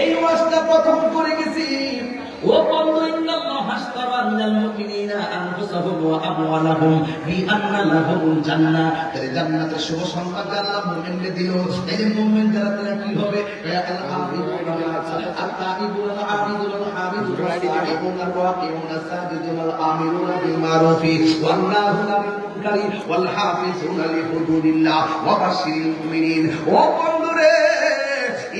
এই ওয়াজটা প্রথম করে গেছি। ও বন্ধু ইন্নাল্লাহ আশতারা মিনাল মুমিনিনা আনফুসাহুম ওয়া আমওয়ালাহুম বিআন্না লাহুমুল জান্নাহ তাহলে জান্নাতের শুভ সংবাদ আল্লাহ মুমিনকে দিল এই যে মুমিন যারা তারা কি হবে? আল আবিদুন আল তাইবুন আল আবিদুন আল হামিদুন আল সাইবুন আল রাকিউন আল সাজিদুন আল আমিরুন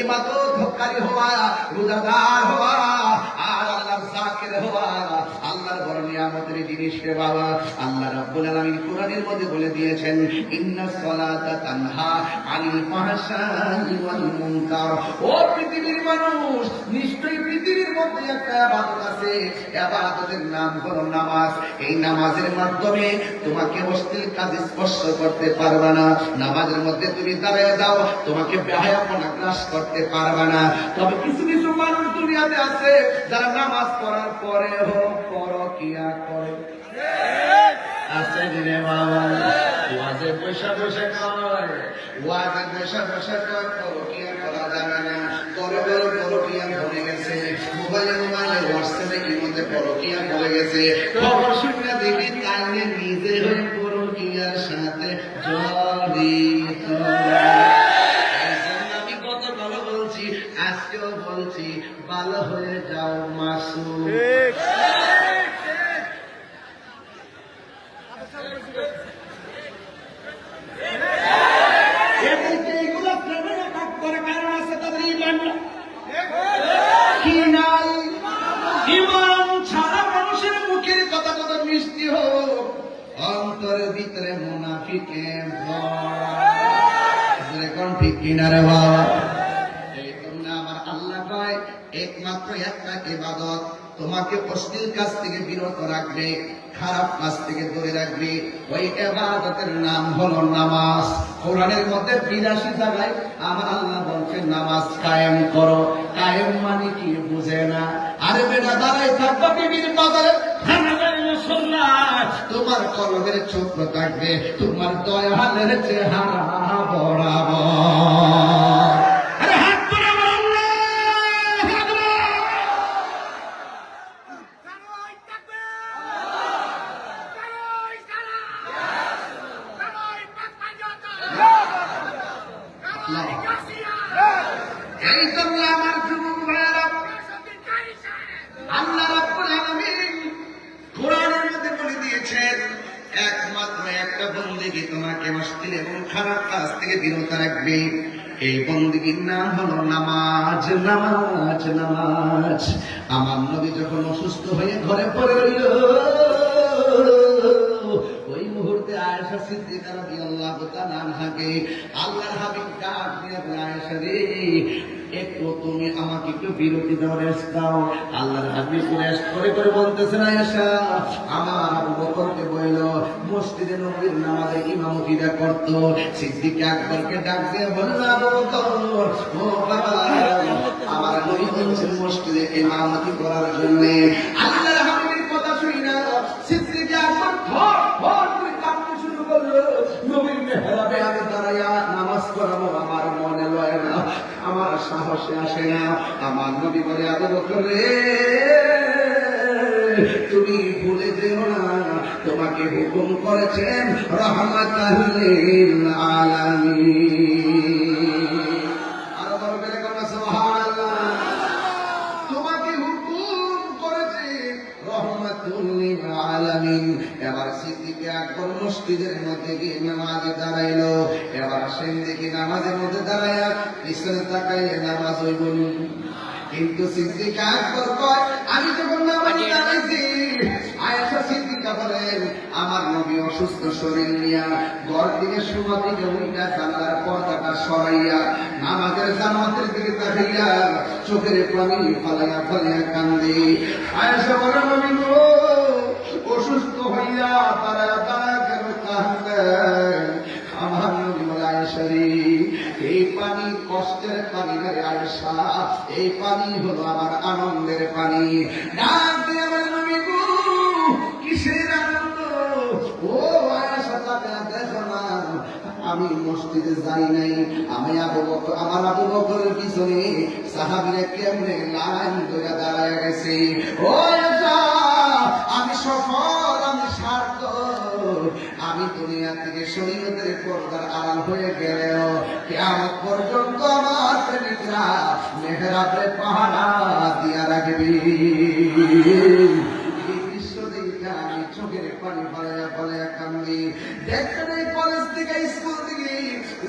ইবাদতকারী হওয়া রোজাদার হওয়া আর আল্লাহর জাকির হওয়া। নিয়ামতের জিনিস রে বাবা, আল্লাহ রাব্বুল আলামিন কোরআনের মধ্যে বলে দিয়েছেন ইন্নাস সালাতা তানহা আনিল ফাহশাই ওয়াল মুনকার। ও পৃথিবীর মানুষ, নিশ্চয়ই পৃথিবীর মধ্যে একটা ইবাদত আছে। ইবাদতের নাম হলো নামাজ। এই নামাজের মাধ্যমে তোমাকে অশ্লীল কাজ স্পর্শ করতে পারবে না। নামাজের মধ্যে তুমি দাঁড়িয়ে যাও, তোমাকে বেহায়াপনা গ্রাস করতে পারবে না। তবে কিছু কিছু মানুষ দুনিয়াতে আছে, যারা নামাজ পড়ার পরে পরকিয়া করে? আছে রে বাবা, ওয়াজে পয়সা পয়সা কর, ওয়াজে বসে বসে কর, পরকিয়া করা যাবে না। বড় বড় পরকিয়া ভরে গেছে। মোবাইলে মোবাইলে হোয়াটসঅ্যাপে কি মধ্যে পরকিয়া ভরে গেছে। খবর শুনে দেখি অন্তরের ভিতরে মুনাফিকে কোন ঠিক কিনারে আমার আল্লাহ কয় একমাত্র একটা ইবাদত। তোমাকে অশ্লীল কাজ থেকে বিরত রাখবে, খারাপ কাজ থেকে দূরে রাখবে। ওই এবাদতের নাম হলো নামাজ। কোরআনের মধ্যে বিরাশি জায়গায় আমার আল্লাহ বলছেন নামাজ কায়েম করো। কায়েম মানে কি বুঝে না? আরে বেটা দাঁড়াই থাকবা বিবির বাজারে। তোমার কলমের চোখ থাকবে তোমার দয়ালের চেহারা বরাবর। নামাজ নামাজ। আমার নবী যখন অসুস্থ হয়ে ঘরে পড়ে রইল, ওই মুহূর্তে আয়েশা সিদ্দিকা হাবিব ডাক দিয়ে একটু তুমি আমাকে একটু বিরতি দাও রেস্ট দাও। আল্লাহর হাবিব রেস্ট করে করে বলতেছে না এসা আমার আবু বকরকে বইল, মসজিদে নবীর নামাজে ইমামতিরা করত। সিদ্দিক আকবরকে ডাক দিয়ে বলল, আবু বকর, ও বাবা, আমার নবী মসজিদে ইমামতি করার জন্য। আল্লাহর আমার আসে না। আমার নবী বলে, আবু বকর তুমি ভুলে যেও না। তোমাকে হুকুম করেছেন আলামিন। এবার সিদ্দিকে মধ্যে গিয়ে নামাজে দাঁড়াইলো। এবার সেন দেখি নামাজের মধ্যে দাঁড়াইয়া পিছনে তাকাইলে নামাজ ওই বলুন কিন্তু সিদ্দিকা আকবর কয় আমি যখন নামাজে দাঁড়াইছি আয়েশা সিদ্দিকা বলেন আমার নবী অসুস্থ শরীর নিয়া ঘর দিকে সুমা দিকে উল্টা জানলার পর্দাটা সরাইয়া নামাজের জামাতের দিকে তাকাইয়া চোখের পানি ফালাইয়া ফালাইয়া কান্দে। আয়েশা বলে নবী গো অসুস্থ হইয়া তারা তারা কেন কান্দেন? আমার নবী বলে আয়েশা রে এই পানি কষ্টের পানি রে আয়েশা এই পানি হলো আমার আনন্দের পানি। ডাক দিয়ে আমার নবী গো, কিসের আনন্দ? ও আয়েশা তাকে দেখো না, আমি মসজিদে যাই নাই। আমি আবু বকর আমার আবু বকরের পিছনে সাহাবীরা কেমনে লাইন ধরে দাঁড়ায় গেছে। ও আমি সফল। আমি দুনিয়া থেকে শরীয়তের পর্দার আড়াল হয়ে গেলেও কেমন পর্যন্ত আমার প্রেমিকরা মেহরাবের পাহারা দিয়া রাখবি। দেখতে নেই কলেজ থেকে স্কুল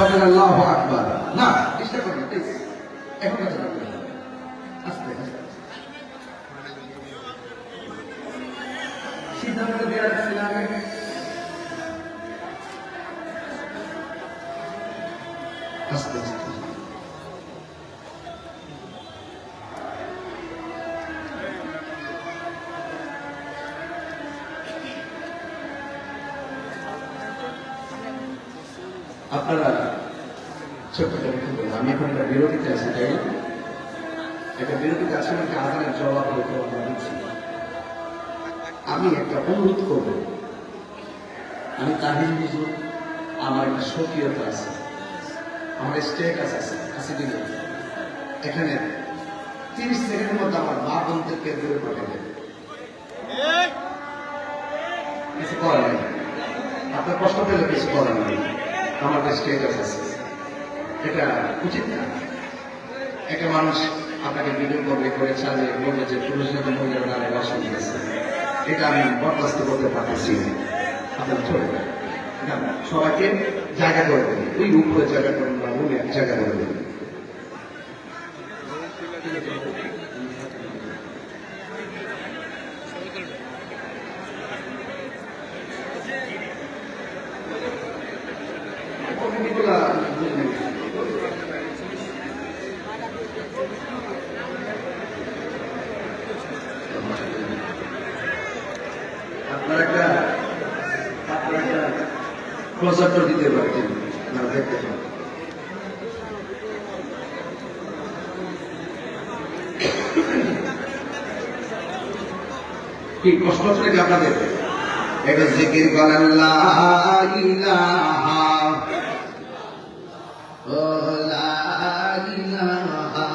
সবাই আল্লাহ আকবার। না, চেষ্টা করবেন প্লিজ এখন আস্তে আস্তে। সিদ্ধান্ত দেওয়া যাচ্ছে না আস্তে আস্তে। আপনারা ছোট্ট করে একটু বলুন, আমি এখন একটা বিরতিতে আছি, তাই না? একটা বিরতিতে আমাকে জবাব দিচ্ছি। আমি একটা অনুরোধ করব। আমি তাহির বুঝুন আমার একটা সক্রিয়তা আছে। আমার স্টেটাস আছে আছে এখানে তিরিশ সেকেন্ডের মধ্যে আমার মা বোনদেরকে দূরে পাঠিয়ে দেবে। কিছু করার নেই। আপনার কষ্ট পেলে কিছু করার নেই। আমার স্টেটাস আছে। এটা উচিত না। একটা মানুষ আপনাকে ভিডিও করবে, করে ছাড়ে বলবে যে পুরুষ এবং মহিলার নামে বাসন এটা আমি বরদাস্ত করতে পারতেছি আপনার চলে সবাইকে জায়গা করে দেবেন ওই উপরে জায়গা করবেন বা রুমে জায়গা করে দেবেন কমিটিগুলা বুঝে আপনারা দিতে পারতেন আপনারা দেখতে কি কষ্ট হচ্ছে নাকি আপনাদের? এটা জিকির করেন লা ইলাহা, ও লা ইলাহা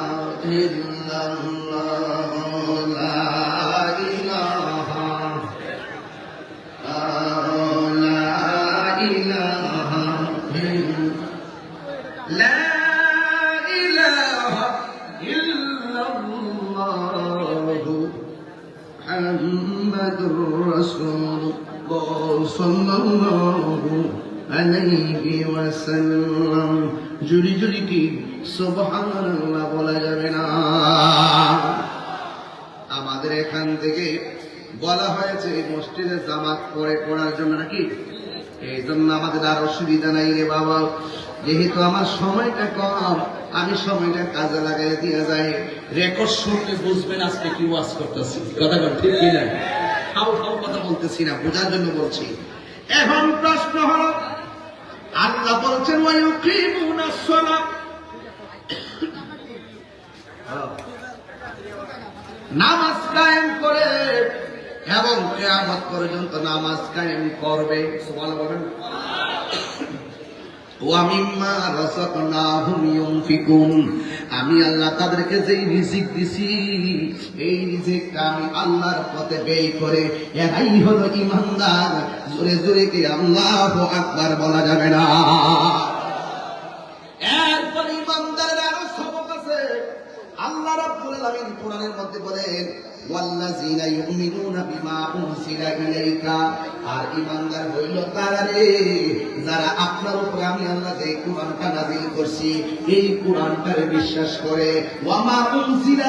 وسلم জুড়ি জুড়ি কি সুবহানাল্লাহ বলা যাবে না আমাদের এখান থেকে বলা হয়েছে এই মসজিদে জামাত পরে পড়ার জন্য নাকি এই জন্য আমাদের আর অসুবিধা নাই রে বাবা যেহেতু আমার সময়টা কম আমি সময়টা কাজে লাগাই দিয়ে যাই রেকর্ড শুনলে বুঝবেন আজকে কি ওয়াজ করতেছি কথা বল ঠিক কি না হাউ হাউ কথা বলতেছি না বোঝার জন্য বলছি এখন প্রশ্ন হলো আল্লাহ বলছেন নামাজ কায়েম করে এবং কেয়ামত পর্যন্ত নামাজ কায়েম করবে। সুবহানাল্লাহ বলেন। আমি আল্লাহ তাদেরকে যেই রিজিক দিছি, এই রিজিকটা আমি আল্লাহর পথে ব্যয় করে, এরাই হলো ইমানদার জোরে জোরে কে আল্লাহ আকবার বলা যাবে না। বিমা উনজিলা ইলাইকা আর ঈমানদার হইল যারা আপনার উপরে আমি আল্লাহ যে কোরআনটা করছি, এই কোরআনটারে বিশ্বাস করে।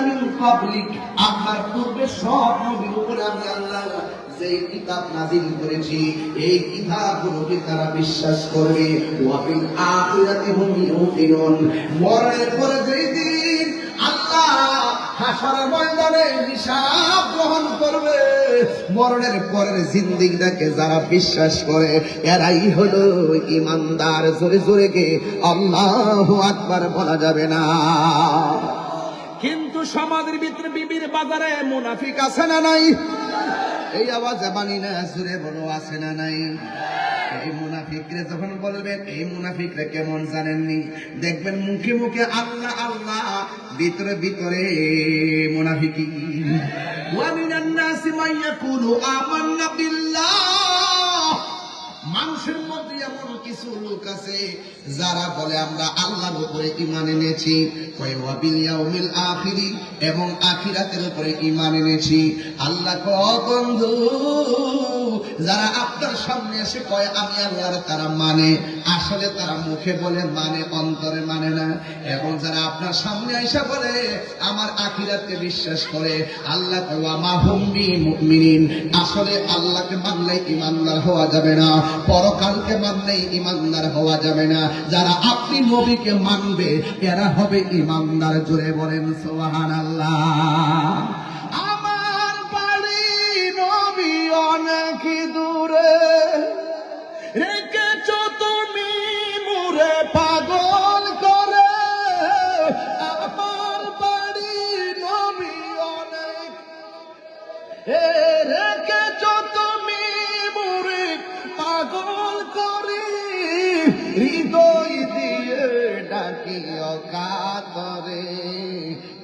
মিন ক্বাবলিক, আপনার পূর্বে সব নবীর উপরে আমি আল্লাহ যে কিতাব নাজিল করেছি, এই কিতাবগুলোকে তারা বিশ্বাস করবে। ওয়া বিল আখিরাতি হুম মরণের পরে আল্লাহ হাসরের ময়দানে হিসাব গ্রহণ করবে। মরণের পরের জিন্দিগিটাকে যারা বিশ্বাস করে, এরাই হলো ইমানদার জোরে জোরে কে আল্লাহু আকবার বলা যাবে না। কিন্তু সমাজের ভিতরে বিবির বাজারে মুনাফিক আছে না নাই? এই আওয়াজে বানি না, জোরে বলো, আছে না নাই? এই মুনাফিকরে যখন বলবেন, এই মুনাফিকরে কেমন জানেননি? দেখবেন মুখে মুখে আল্লাহ আল্লাহ, ভিতরে ভিতরে মুনাফিকি। মান মানুষের মধ্যে এমন কিছু লোক আছে যারা বলে, আমরা আল্লাহর উপরে ইমান এনেছি। আখিরি। এবং আখিরাতের উপরে ইমান এনেছি। আল্লাহ বন্ধু যারা আপনার সামনে এসে কয়, আমি আল্লাহর তারা মানে। আসলে তারা মুখে বলে মানে অন্তরে মানে না। এবং যারা আপনার সামনে এসে বলে, আমার আখিরাতকে বিশ্বাস করে, আল্লাহ কয়, ওয়া মা হুম বিমুমিনিন। আসলে আল্লাহকে মানলে ইমানদার হওয়া যাবে না। পরকালকে মানলেই ইমানদার হওয়া যাবে না। যারা আপনি নবীকে মানবে, এরা হবে ইমানদার। জোরে বলেন সোহান আল্লাহ অনেক দূরে রেখেছ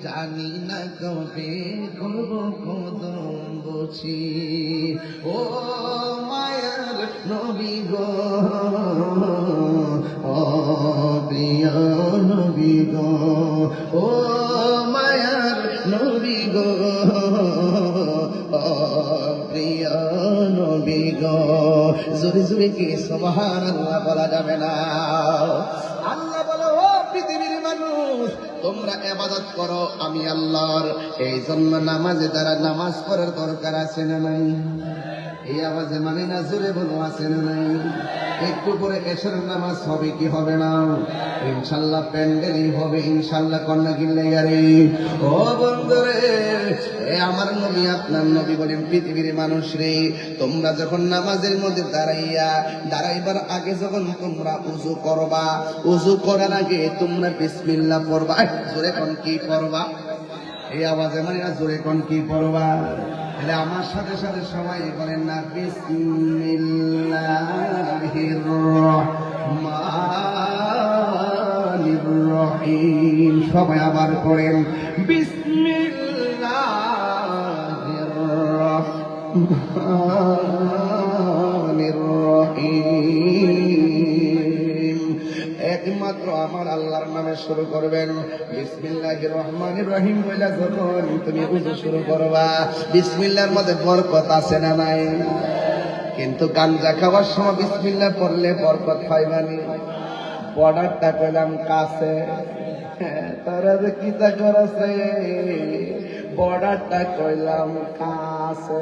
জানি না কবে করব কদম বছি ও মায়ার নবী গো, ও প্রিয় নবী গো, ও মায়ার নবী গো প্রিয় গো। জোরে জোরে কি সুবহান আল্লাহ বলা যাবে না। আল্লাহ বলো, ও পৃথিবীর মানুষ, তোমরা এবাদত করো, আমি আল্লাহর। এই জন্য নামাজে তারা নামাজ পড়ার দরকার আছে না নাই? এই আওয়াজে মানে না জোরে বলো, আছে না নাই? একটু পরে এসের নামাজ হবে কি হবে না? ইনশাল্লাহ প্যান্ডেলই হবে, ইনশাল্লাহ কন্যা কিনলে আরে। ও বন্ধুরে আমার নবী, আপনার নবী বলেন পৃথিবীর মানুষ রে, তোমরা যখন নামাজের মধ্যে দাঁড়াইয়া, দাঁড়াইবার আগে যখন তোমরা উজু করবা, উজু করার আগে তোমরা বিসমিল্লাহ পড়বা। জোরে কোন কি পড়বা? এই আওয়াজে মানে জোরে কোন কি পড়বা? তাহলে আমার সাথে সাথে সবাই বলেন না সবাই আবার করেন বিসমিল্লাহির রহমানির রহিম। একমাত্র আমার আল্লাহর নামে শুরু করবেন। বিসমিল্লাহির রহমানির রহিম বলে যখন তুমি উজু শুরু করবা বিসমিল্লাহর মধ্যে বরকত আছে না নাই? কিন্তু গাঞ্জা খাওয়ার সময় বিসমিল্লাহ পড়লে বরকত পাইবানি? বর্ডারটা কইলাম কাছে। হ্যাঁ, তারা যে কি তা করেছে বর্ডারটা কইলাম কাছে।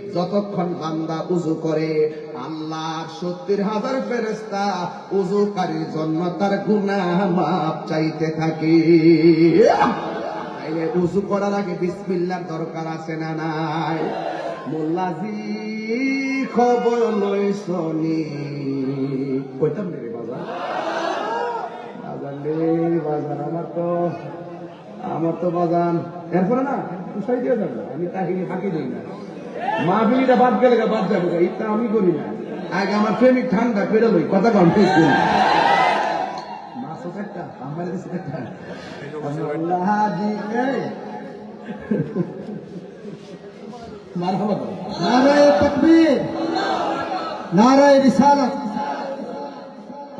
যতক্ষণ বান্দা উজু করে আল্লাহ সত্তর হাজার ফেরেস্তা উজুকারীর জন্য তার গুনাহ মাপ চাইতে থাকে। উজু করার আগে বিসমিল্লার দরকার আছে না নাই? মোল্লাজি খবর লই শনি। কইতাম রে বাজার? আমার তো আমার তো বাজান এরপরে না দিয়ে আমি তাহিনী ফাঁকি দিই না। মাহফিলিটা বাদ গেলে বাদ যাবে এটা আমি করি না। আগে আমার প্রেমিক ঠান্ডা লই, কথা কম ঠিক করি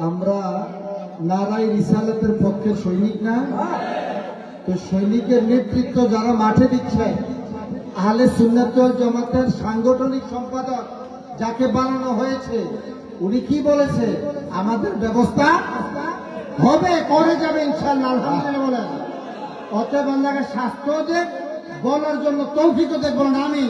আমরা নারায় রিসালাতের পক্ষে সৈনিক না। তো সৈনিকের নেতৃত্ব যারা মাঠে দিচ্ছে আহলে সুন্নাত ওয়াল জামাতের সাংগঠনিক সম্পাদক যাকে বানানো হয়েছে উনি কি বলেছে? আমাদের ব্যবস্থা হবে করে যাবে ইনশাআল্লাহ আলহামদুলিল্লাহ বলেন। অতএব আল্লাহকে স্বাস্থ্য দেখ বলার জন্য তৌফিকও দেখ বলেন আমি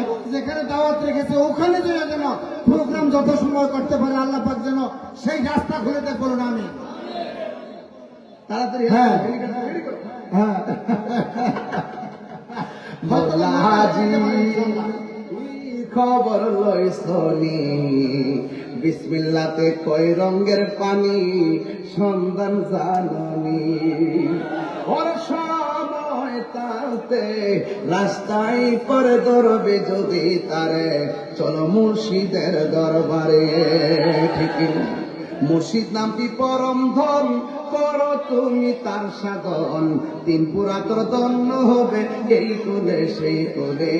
এবং যেখানে দাওয়াত রেখেছে ওখানে যেন যেন প্রোগ্রাম যত সময় করতে পারে আল্লাহ পাক যেন সেই রাস্তা খুলে দেখ বলুন আমি তাড়াতাড়ি হ্যাঁ। হ্যাঁ। মৌলাজি খবর বিসমিল্লাতে কয় রঙের পানি, সন্ধান জাননি। ওর সময় তাতে রাস্তায় পরে ধরবে যদি তারে। চলো মুর্শিদের দরবারে, ঠিক না? মুর্শিদ নামটি পরম ধন। কর তুমি তার সাধন। তিন পুরাতন ধন্য হবে, এই কোলে সেই কোলে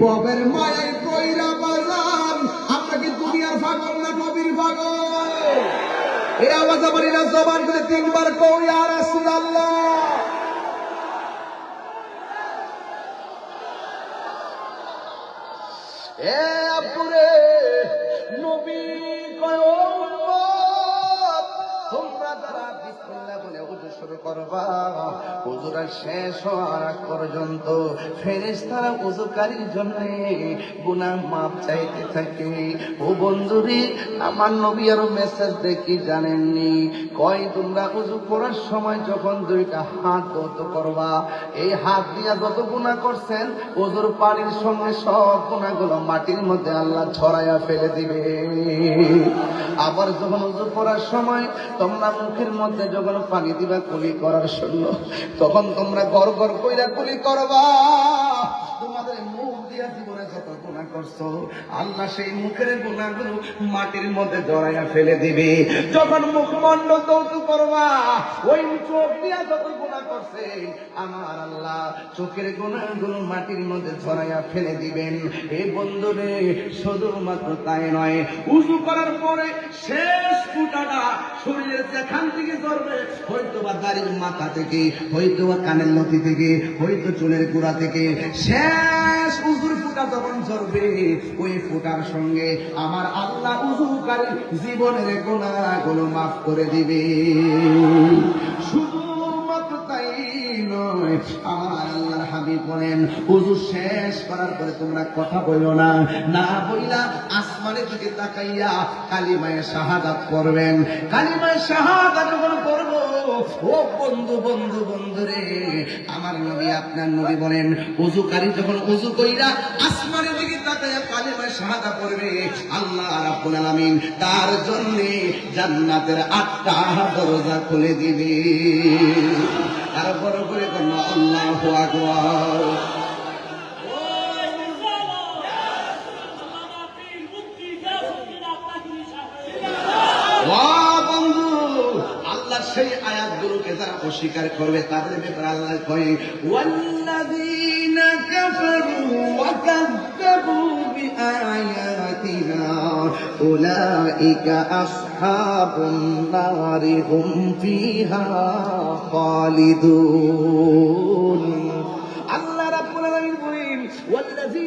ববের মায়ের কইরা বাজান, আমরা কি দুনিয়ার পাগল না কবির পাগল? এই আওয়াজ আমার জবান করে তিনবার কই আর রাসূলুল্লাহ। এ শুরু করবা উজুরা শেষ হওয়ার পর্যন্ত ফেরেশতারা উজুকারীর জন্য গুনাহ মাপ চাইতে থাকে। ও বন্ধুরে, আমার নবী আরও মেসেজ দেখি জানেননি। কয়, তোমরা উজু করার সময় যখন দুইটা হাত ধৌত করবা, এই হাত দিয়া যত গুণা করছেন ওজুর পানির সঙ্গে সব গুণাগুলো মাটির মধ্যে আল্লাহ ছড়াইয়া ফেলে দিবে। আবার যখন উজু করার সময় তোমরা মুখের মধ্যে যখন পানি দিবা, কুলি করার জন্য, তখন তোমরা গড় গড় কইরা গুলি করবা তোমাদের মুখ দিয়া জীবনে যত গুণা করছ, আল্লাহ সেই মুখের গুণাগুলো মাটির মধ্যে জড়াইয়া ফেলে দিবে। যখন মুখমন্ড দৌত করবা, ওই চোখ দিয়া যত গুণা করছে, আমার আল্লাহ চোখের গুণাগুলো মাটির মধ্যে ছড়াইয়া ফেলে দিবেন। এই বন্ধুরে, শুধুমাত্র তাই নয় উঁচু করার পরে শেষ ফুটাটা শরীরের যেখান থেকে ধরবে হয়তো বা দাড়ির মাথা থেকে হয়তো বা কানের লতি থেকে, হয়তো চুলের গোড়া থেকে, শেষ উজুর ফুটা যখন ঝরবে ওই ফুটার সঙ্গে আমার আল্লাহ উজুকারী জীবনের গোনাগুলো মাফ করে দিবে। উজু শেষ করার পরে তোমরা কথা না। না বইলা আসমানের দিকে তাকাইয়া শাহাদাত করবেন শাহাদাত যখন ও বন্ধু বন্ধু বন্ধু রে আমার নবী, আপনার নবী বলেন, উজুকারী যখন উজু কইরা আসমানের দিকে তাকাইয়া কালিমায় শাহাদা করবে আল্লাহ রাব্বুল আলামিন তার জন্য জান্নাতের আটটা দরজা খুলে দিবে। আর বড় করে আল্লাহু সেই আয়াতগুলোকে যারা অস্বীকার করবে, তাদের ব্যাপারে আল্লাহ কয়ে, ওয়াল্লাযীনা কাফারু ওয়া নারি হুম ফিহা খালিদুন আল্লাহ রাব্বুল আলামিন বলেন ওয়াল্লাযীনা কাফারু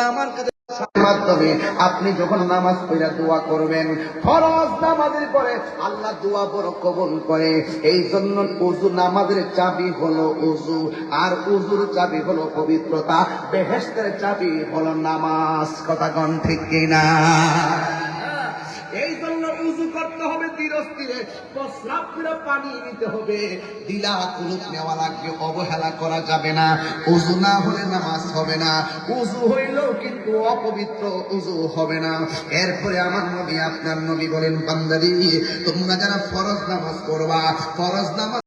আমার কাছে মাধ্যমে আপনি যখন নামাজ পড়া দোয়া করবেন, ফরজ নামাজের পরে আল্লাহ দোয়া বড় কবল করে। এই জন্য উজু নামাজের চাবি হলো উজু আর উজুর চাবি হলো পবিত্রতা। বেহেস্তের চাবি হলো নামাজ। কথা গণ ঠিক কিনা? এই অবহেলা করা যাবে না। উজু না হলে নামাজ হবে না। উজু হইলেও কিন্তু অপবিত্র উজু হবে না। এরপরে আমার নবী, আপনার নবী বলেন বান্দারি তোমরা যারা ফরজ নামাজ করবা ফরজ নামাজ